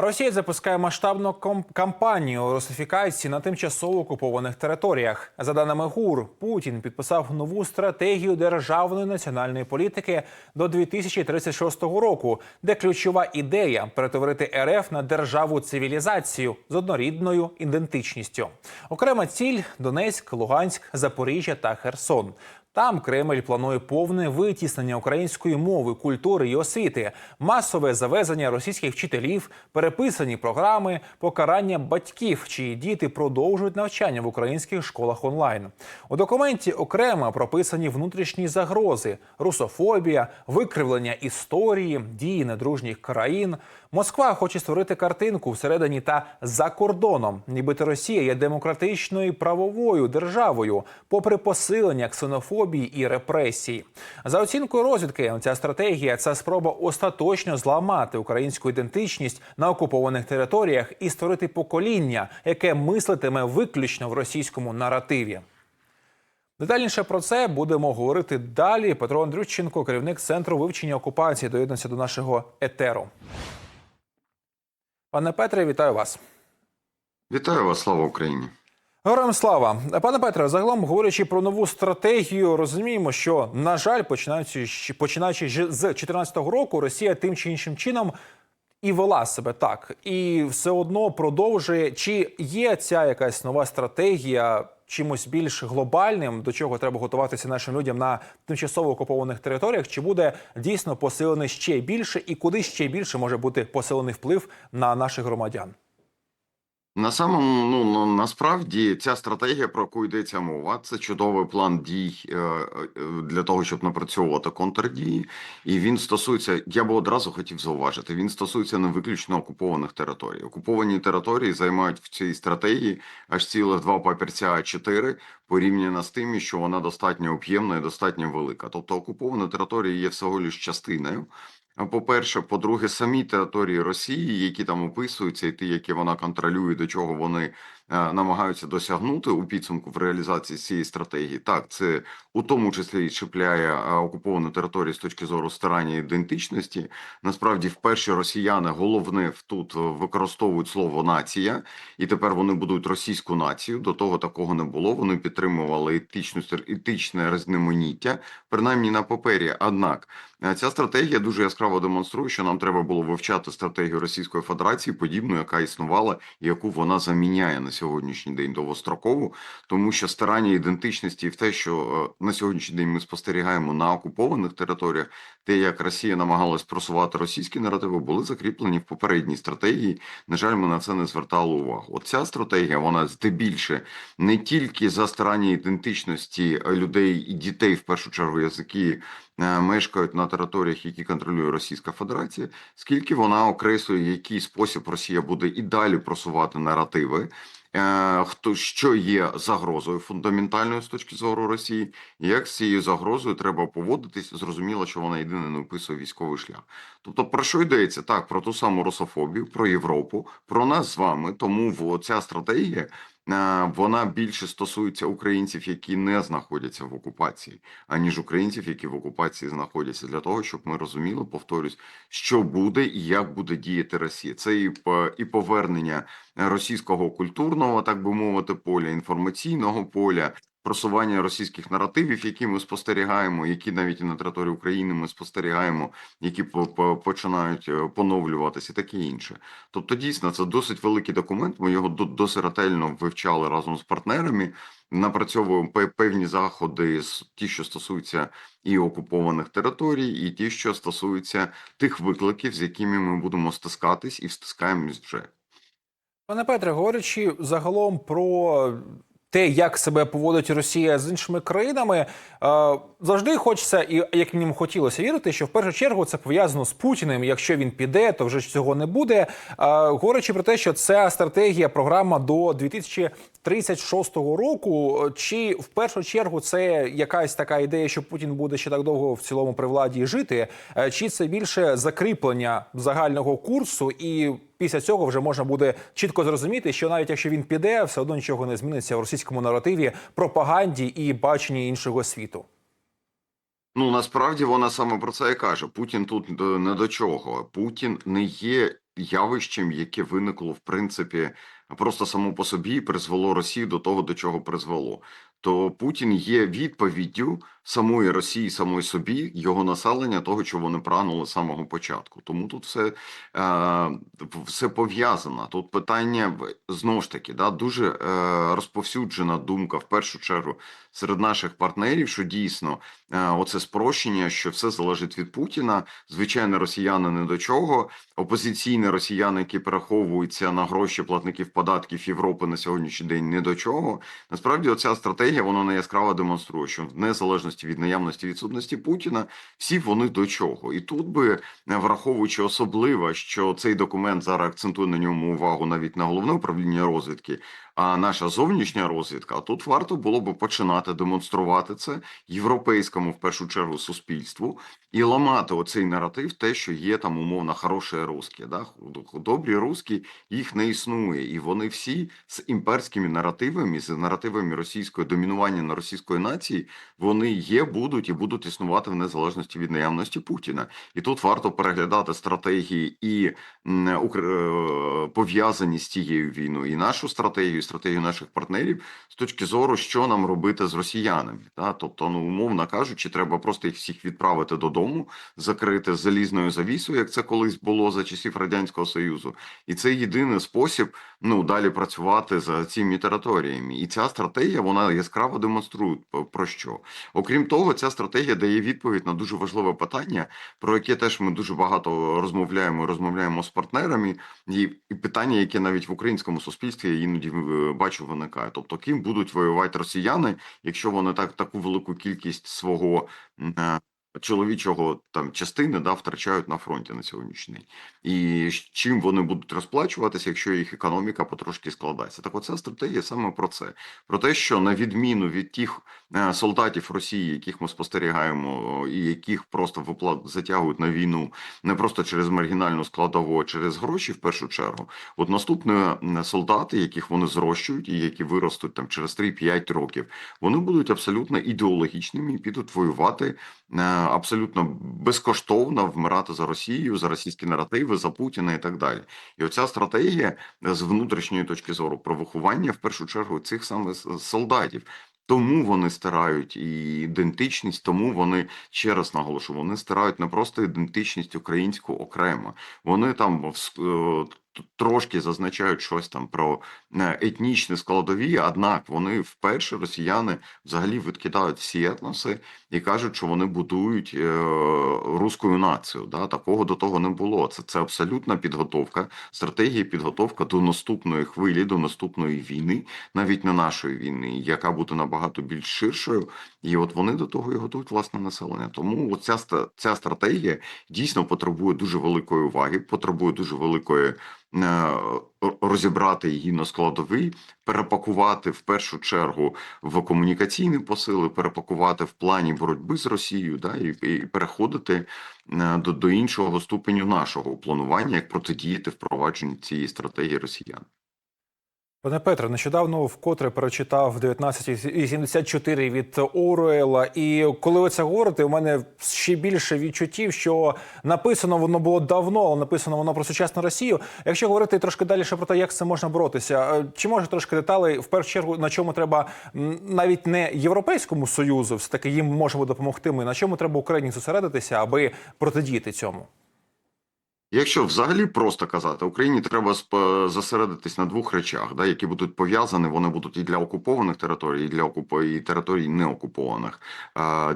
Росія запускає масштабну кампанію русифікації на тимчасово окупованих територіях. За даними ГУР, Путін підписав нову стратегію державної національної політики до 2036 року, де ключова ідея перетворити РФ на державу цивілізацію з однорідною ідентичністю. Окрема ціль Донецьк, Луганськ, Запоріжжя та Херсон. Там Кремль планує повне витіснення української мови, культури і освіти, масове завезення російських вчителів, переписані програми, покарання батьків, чиї діти продовжують навчання в українських школах онлайн. У документі окремо прописані внутрішні загрози, русофобія, викривлення історії, дії недружніх країн. Москва хоче створити картинку всередині та за кордоном, нібито Росія є демократичною правовою державою, попри посилення ксенофобії і репресій. За оцінкою розвідки, ця стратегія це спроба остаточно зламати українську ідентичність на окупованих територіях і створити покоління, яке мислитиме виключно в російському наративі. Детальніше про це будемо говорити далі. Петро Андрющенко, керівник центру вивчення окупації, доєднується до нашого етеру. Пане Петре, вітаю вас. Вітаю вас, слава Україні. Героям слава, пане Петре. Загалом говорячи про нову стратегію, розуміємо, що на жаль, починаючи починаючи з 2014 року, Росія тим чи іншим чином і вела себе так, і все одно продовжує. Чи є ця якась нова стратегія чимось більш глобальним, до чого треба готуватися нашим людям на тимчасово окупованих територіях? Чи буде дійсно посилений ще більше, і куди ще більше може бути посилений вплив на наших громадян? На самому ну, насправді ця стратегія, про яку йдеться мова, це чудовий план дій е, е, для того, щоб напрацьовувати контрдії. І він стосується, я би одразу хотів зауважити, він стосується не виключно окупованих територій. Окуповані території займають в цій стратегії аж цілих два папірця А4 порівняно з тими, що вона достатньо об'ємна і достатньо велика. Тобто окуповані території є всього лиш частиною. По-перше, по-друге, самі території Росії, які там описуються, і ті, які вона контролює, до чого вони намагаються досягнути у підсумку в реалізації цієї стратегії. Так, це у тому числі і чіпляє е, окуповану територію з точки зору старання ідентичності. Насправді, вперше росіяни головне тут е, використовують слово нація, і тепер вони будуть російську націю. До того такого не було. Вони підтримували етичну етичне різноманіття, принаймні на папері. Однак Е, Ця стратегія дуже яскраво демонструє, що нам треба було вивчати стратегію Російської Федерації, подібну, яка існувала, і яку вона заміняє на сьогоднішній день довгострокову, тому що старання ідентичності в те, що е, на сьогоднішній день ми спостерігаємо на окупованих територіях, те, як Росія намагалась просувати російські наративи, були закріплені в попередній стратегії. На жаль, ми на це не звертали увагу. От ця стратегія, вона здебільше не тільки за старання ідентичності е, людей і дітей, в першу чергу, язики е, мешкають на територіях, які контролює Російська Федерація, скільки вона окреслює, який спосіб Росія буде і далі просувати наративи. Е, Хто що є загрозою фундаментальною з точки зору Росії, як з цією загрозою треба поводитись? Зрозуміло, що вона єдине не описує військовий шлях. Тобто, про що йдеться? Так, про ту саму русофобію, про Європу, про нас з вами. Тому в- ця стратегія вона більше стосується українців, які не знаходяться в окупації, аніж українців, які в окупації знаходяться, для того, щоб ми розуміли, повторюсь, що буде і як буде діяти Росія. Це і і повернення російського культурного, так би мовити, поля, інформаційного поля. Просування російських наративів, які ми спостерігаємо, які навіть і на території України ми спостерігаємо, які по- по- починають е, поновлюватися, і таке інше. Тобто, дійсно, це досить великий документ. Ми його до- досить ретельно вивчали разом з партнерами. Напрацьовуємо певні заходи, ті, що стосуються і окупованих територій, і ті, що стосуються тих викликів, з якими ми будемо стискатись і стискаємось вже. Пане Петре, говорячи загалом про те, як себе поводить Росія з іншими країнами, е, завжди хочеться, і як мінімум хотілося вірити, що в першу чергу це пов'язано з Путіним. Якщо він піде, то вже цього не буде. Е, говорячи про те, що ця стратегія, програма до 2036 року, чи в першу чергу це якась така ідея, що Путін буде ще так довго в цілому при владі жити, е, чи це більше закріплення загального курсу і після цього вже можна буде чітко зрозуміти, що навіть якщо він піде, все одно нічого не зміниться в російському наративі, пропаганді і баченні іншого світу. Ну насправді вона саме про це і каже. Путін тут е, не до чого. Путін не є явищем, яке виникло в принципі просто само по собі призвело Росію до того, до чого призвело. То Путін є відповіддю самої Росії, самої собі, його населення, того, що вони прагнули з самого початку. Тому тут все, е, все пов'язано. Тут питання знову ж таки, да, дуже е, розповсюджена думка в першу чергу серед наших партнерів, що дійсно е, оце спрощення, що все залежить від Путіна. Звичайно, росіяни не до чого. Опозиційні росіяни, які переховуються на гроші платників податків Європи на сьогоднішній день, не до чого. Насправді, оця стратегія вона не яскраво демонструє, що в незалежності від наявності відсутності Путіна, всі вони до чого. І тут би е, враховуючи особливо, що цей документ зараз акцентує на ньому увагу навіть на головне управління розвідки, а наша зовнішня розвідка. Тут варто було б починати демонструвати це європейському, в першу чергу, суспільству і ламати оцей наратив, те, що є там умовно хороше русське. Да? Добрі русські їх не існує, і вони всі з імперськими наративами, з наративами російської домінування на російської нації, вони є, будуть і будуть існувати в незалежності від наявності Путіна. І тут варто переглядати стратегії і е, пов'язані з цією війною, і нашу стратегію, стратегію наших партнерів з точки зору, що нам робити з росіянами. Та? Тобто, ну умовно кажучи, треба просто їх всіх відправити додому, закрити залізною завісою, як це колись було за часів радянського союзу, і це єдиний спосіб ну далі працювати за цими територіями. І ця стратегія вона яскраво демонструє про що. Окрім того, ця стратегія дає відповідь на дуже важливе питання, про яке теж ми дуже багато розмовляємо, розмовляємо з партнерами, і, питання, яке навіть в українському суспільстві я іноді е, бачу виникає. Тобто, ким будуть воювати росіяни, якщо вони так таку велику кількість свого е, чоловічого там частини да втрачають на фронті на сьогоднішній день, і чим вони будуть розплачуватися, якщо їх економіка потрошки складається. Так, оця стратегія саме про це: про те, що на відміну від тих е, солдатів Росії, яких ми спостерігаємо, і яких просто виплат затягують на війну не просто через маргінальну складову, а через гроші в першу чергу. От наступні солдати, яких вони зрощують, і які виростуть там через 3-5 років, вони будуть абсолютно ідеологічними і підуть воювати е, абсолютно безкоштовно вмирати за Росію, за російські наративи, за Путіна і так далі. І оця стратегія е, з внутрішньої точки зору про виховання в першу чергу цих саме солдатів. Тому вони стирають і ідентичність, тому вони ще раз наголошую, вони стирають не просто ідентичність українську окремо. Вони там вс- е, трошки зазначають щось там про е, етнічні складові, однак вони вперше росіяни взагалі відкидають всі етноси і кажуть, що вони будують е, руську націю. Да? Такого до того не було. Це, це абсолютна підготовка, стратегія підготовка до наступної хвилі, до наступної війни, навіть не нашої війни, яка буде набагато більш ширшою. І от вони до того і готують власне населення. Тому ця, ця стратегія дійсно потребує дуже великої уваги, потребує дуже великої. Е, Розібрати її на складовий, перепакувати в першу чергу в комунікаційні посили, перепакувати в плані боротьби з Росією, да, і, і переходити е, до, до іншого ступеню нашого планування, як протидіяти впровадженню цієї стратегії росіян. Пане Петре, нещодавно вкотре перечитав 1984 від Оруела. І коли ви це говорите, у мене ще більше відчуттів, що написано воно було давно, але написано воно про сучасну Росію. Якщо говорити трошки далі про те, як цим можна боротися, е, чи може трошки деталей, в першу чергу, на чому треба навіть не Європейському Союзу, все таки їм можемо допомогти. Ми на чому треба Україні зосередитися, аби протидіяти цьому? Якщо взагалі просто казати, Україні треба зосередитись на двох речах, да, які будуть пов'язані. Вони будуть і для окупованих територій, і для окуп... і територій неокупованих,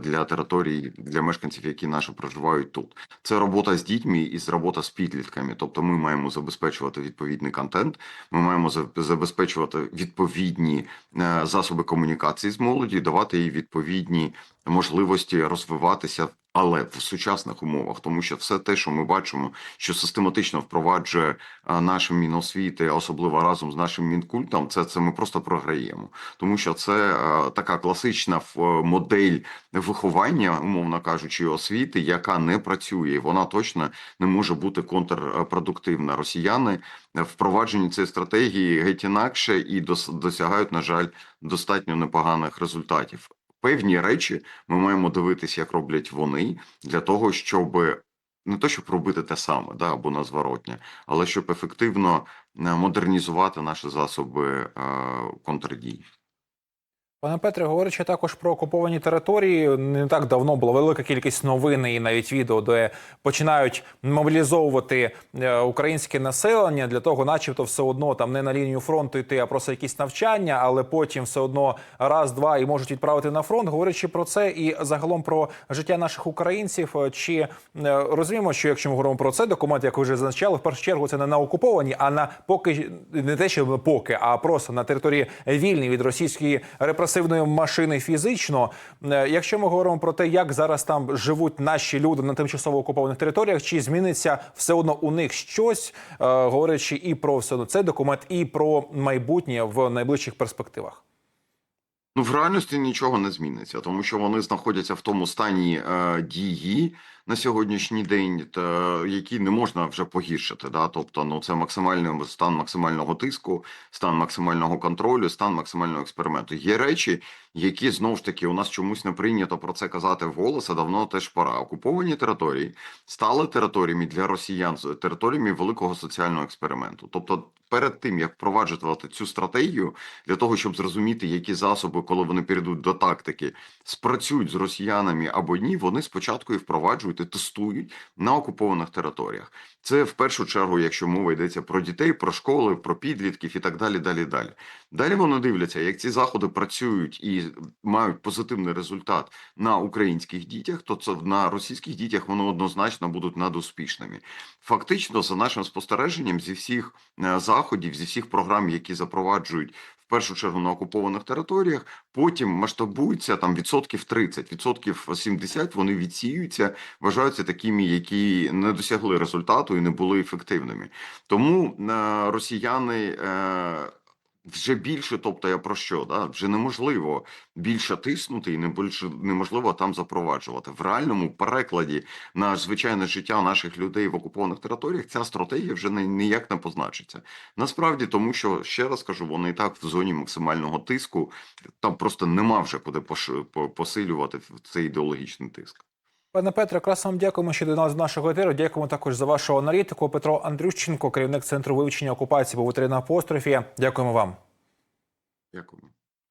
для територій для мешканців, які наші проживають тут. Це робота з дітьми і з робота з підлітками. Тобто, ми маємо забезпечувати відповідний контент. Ми маємо забезпечувати відповідні е, засоби комунікації з молоді, давати їй відповідні можливості розвиватися. Але в сучасних умовах, тому що все те, що ми бачимо, що систематично впроваджує а, наша Міносвіти, особливо разом з нашим мінкультом, це, це ми просто програємо, тому що це така класична ф- модель виховання, умовно кажучи, освіти, яка не працює, вона точно не може бути контрпродуктивна. Росіяни в впровадженні цієї стратегії геть інакше і дос- досягають, на жаль, достатньо непоганих результатів. Певні речі ми маємо дивитися, як роблять вони, для того, щоб не то, щоб робити те саме, да, або назворотнє, але щоб ефективно е, модернізувати наші засоби е, контрдій. Пане Петре, говорячи також про окуповані території, не так давно була велика кількість новин і навіть відео, де починають мобілізовувати е, українське населення для того, начебто, все одно там не на лінію фронту йти, а просто якісь навчання, але потім все одно раз, два і можуть відправити на фронт. Говорячи про це і загалом про життя наших українців, е, чи е, розуміємо, що якщо ми говоримо про це, документ, як ви вже зазначали, в першу чергу це не на окуповані, а на поки не те, що поки, а просто на території вільній від російської репресивної машини фізично. Е, Якщо ми говоримо про те, як зараз там живуть наші люди на тимчасово окупованих територіях, чи зміниться все одно у них щось, е, говорячи і про все одно цей документ, і про майбутнє в найближчих перспективах. Ну, в реальності нічого не зміниться, тому що вони знаходяться в тому стані е, дії на сьогоднішній день, та, який не можна вже погіршити. Да? Тобто, ну це максимальний стан максимального тиску, стан максимального контролю, стан максимального експерименту. Є речі, які знову ж таки у нас чомусь не прийнято про це казати вголос, а давно теж пора. Окуповані території стали територіями для росіян, територіями великого соціального експерименту. Тобто, перед тим як впроваджувати цю стратегію для того, щоб зрозуміти, які засоби, коли вони перейдуть до тактики, спрацюють з росіянами або ні, вони спочатку і впроваджують і тестують на окупованих територіях. Це в першу чергу, якщо мова йдеться про дітей, про школи, про підлітків і так далі. Далі далі. Далі вони дивляться, як ці заходи працюють і мають позитивний результат на українських дітях, то це на російських дітях вони однозначно будуть надуспішними. Фактично, за нашим спостереженням, зі всіх е, заходів, зі всіх програм, які запроваджують в першу чергу на окупованих територіях, потім масштабуються там відсотків 30, відсотків 70 вони відсіюються, вважаються такими, які не досягли результату і не були ефективними. Тому е, росіяни. Е, вже більше, тобто я про що, да? вже неможливо більше тиснути і не більше неможливо там запроваджувати. В реальному перекладі на звичайне життя наших людей в окупованих територіях ця стратегія вже ніяк не позначиться. Насправді, тому що ще раз кажу, вони і так в зоні максимального тиску, там просто нема вже куди посилювати цей ідеологічний тиск. Пане Петре, якраз вам дякуємо, що до нас до нашого етеру. Дякуємо також за вашу аналітику. Петро Андрющенко, керівник центру вивчення окупації був на апострофі. Дякуємо вам. Дякую.